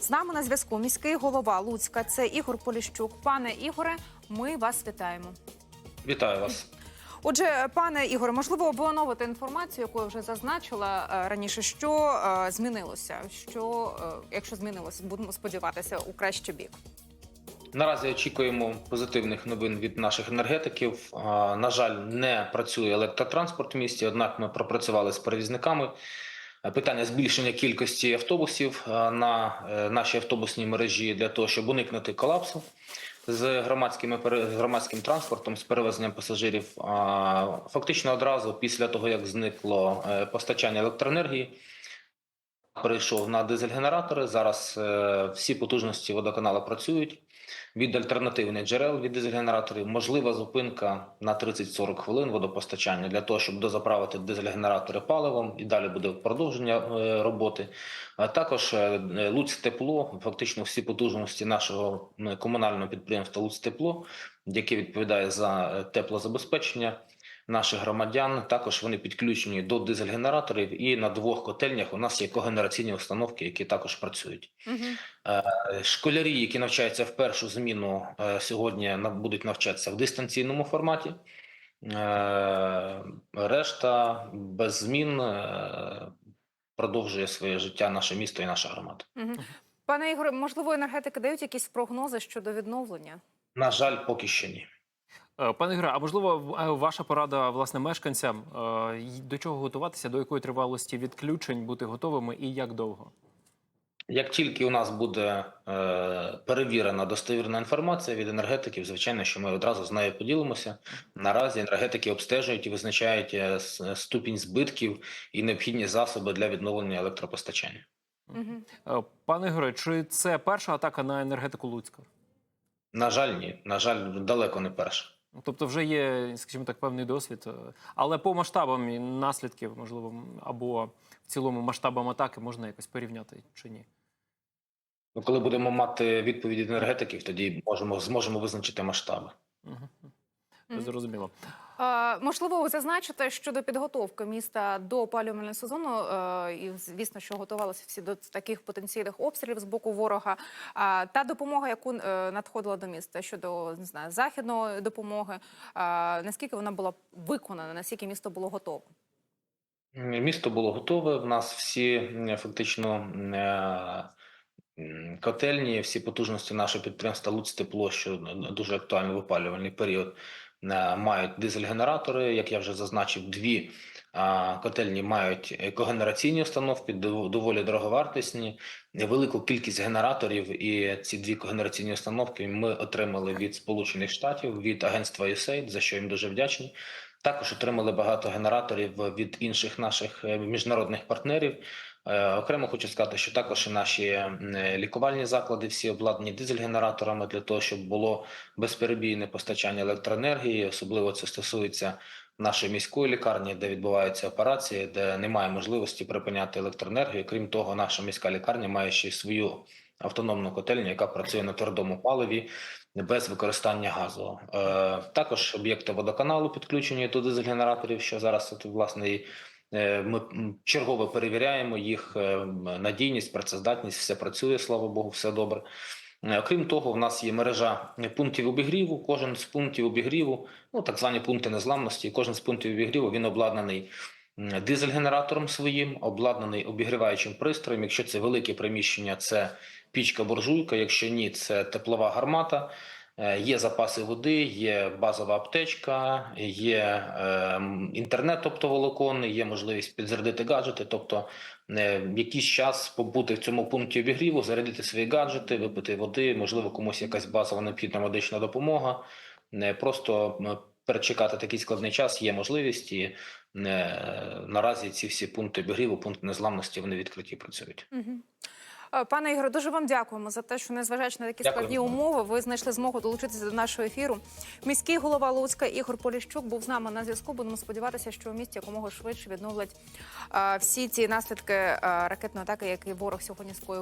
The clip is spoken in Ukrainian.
З нами на зв'язку міський голова Луцька. Це Ігор Поліщук. Пане Ігоре, ми вас вітаємо. Вітаю вас. Отже, пане Ігоре, можливо, ви інформацію, яку я вже зазначила е, раніше. Що е, змінилося? Що, е, якщо змінилося, будемо сподіватися у кращий бік. Наразі очікуємо позитивних новин від наших енергетиків. На жаль, не працює електротранспорт в місті. Однак ми пропрацювали з перевізниками. Е, Питання збільшення кількості автобусів е, на е, нашій автобусній мережі для того, щоб уникнути колапсу з громадськими з громадським транспортом, з перевезенням пасажирів. Фактично одразу після того, як зникло постачання електроенергії, перейшов на дизель-генератори. Зараз е, всі потужності водоканалу працюють від альтернативних джерел від дизель-генераторів. Можлива зупинка на 30-40 хвилин водопостачання для того, щоб дозаправити дизель-генератори паливом, і далі буде продовження е, роботи. А також е, Луцьк тепло, фактично всі потужності нашого комунального підприємства Луцьк тепло, яке відповідає за теплозабезпечення наших громадян. Також вони підключені до дизель-генераторів, і на двох котельнях у нас є когенераційні установки, які також працюють. Угу. Школярі, які навчаються в першу зміну, е, сьогодні будуть навчатися в дистанційному форматі. Е, Решта без змін продовжує своє життя наше місто і наша громада. Угу. Пане Ігоре, можливо, енергетики дають якісь прогнози щодо відновлення? На жаль, поки що ні. Е, Пане Ігоре, а можливо, е, ваша порада власне мешканцям е, до чого готуватися, до якої тривалості відключень бути готовими і як довго? Як тільки у нас буде е, перевірена достовірна інформація від енергетиків, звичайно, що ми одразу з нею поділимося. Наразі енергетики обстежують і визначають ступінь збитків і необхідні засоби для відновлення електропостачання. Угу. Пане Ігоре, чи це перша атака на енергетику Луцька? На жаль, ні. На жаль, далеко не перше. Тобто, вже є, скажімо так, певний досвід, е, але по масштабам і наслідків, можливо, або в цілому масштабам атаки можна якось порівняти чи ні? Ну, коли будемо мати відповідь енергетиків, тоді можемо зможемо визначити масштаби. Угу. Зрозуміло. Можливо, ви зазначите щодо підготовки міста до опалювального сезону, е, і звісно, що готувалися всі до таких потенційних обстрілів з боку ворога. Та допомога, яку е, надходила до міста щодо не знаю, західної допомоги, наскільки вона була виконана, наскільки місто було готове? Місто було готове. В нас всі фактично е, котельні, всі потужності нашого підприємства Луць тепло, що дуже актуально в опалювальний період, мають дизель-генератори. Як я вже зазначив, дві котельні мають е, когенераційні установки, дов- доволі дороговартісні. Велику кількість генераторів і ці дві когенераційні установки ми отримали від Сполучених Штатів, від агентства USAID, за що їм дуже вдячні. Також отримали багато генераторів від інших наших е, міжнародних партнерів. Е, Окремо хочу сказати, що також і наші лікувальні заклади всі обладнані дизель-генераторами для того, щоб було безперебійне постачання електроенергії. Особливо це стосується нашої міської лікарні, де відбуваються операції, де немає можливості припиняти електроенергію. Крім того, наша міська лікарня має ще й свою автономну котельню, яка працює на твердому паливі без використання газу. Е, також об'єкти водоканалу підключені до дизель-генераторів, що зараз власне і, ми м, чергово перевіряємо їх е, надійність, працездатність, все працює, слава Богу, все добре. Е, Окрім того, в нас є мережа пунктів обігріву. Кожен з пунктів обігріву, ну так звані пункти незламності. Кожен з пунктів обігріву він обладнаний дизель-генератором своїм, обладнаний обігріваючим пристроєм. Якщо це велике приміщення, це пічка-буржуйка. Якщо ні, це теплова гармата. Е, Є запаси води, є базова аптечка, є е, інтернет оптоволоконний, є можливість підзарядити гаджети. Тобто, е, якийсь час побути в цьому пункті обігріву, зарядити свої гаджети, випити води, можливо, комусь якась базова необхідна медична допомога. Не просто перечекати такий складний час є можливість, і наразі ці всі пункти обігріву, пункти незламності, вони відкриті працюють. Угу. Пане Ігоре, дуже вам дякуємо за те, що незважаючи на такі складні умови, ви знайшли змогу долучитися до нашого ефіру. Міський голова Луцька Ігор Поліщук був з нами на зв'язку. Будемо сподіватися, що у місті якомога швидше відновлять е, всі ці наслідки е, ракетної атаки, які ворог сьогодні скоїв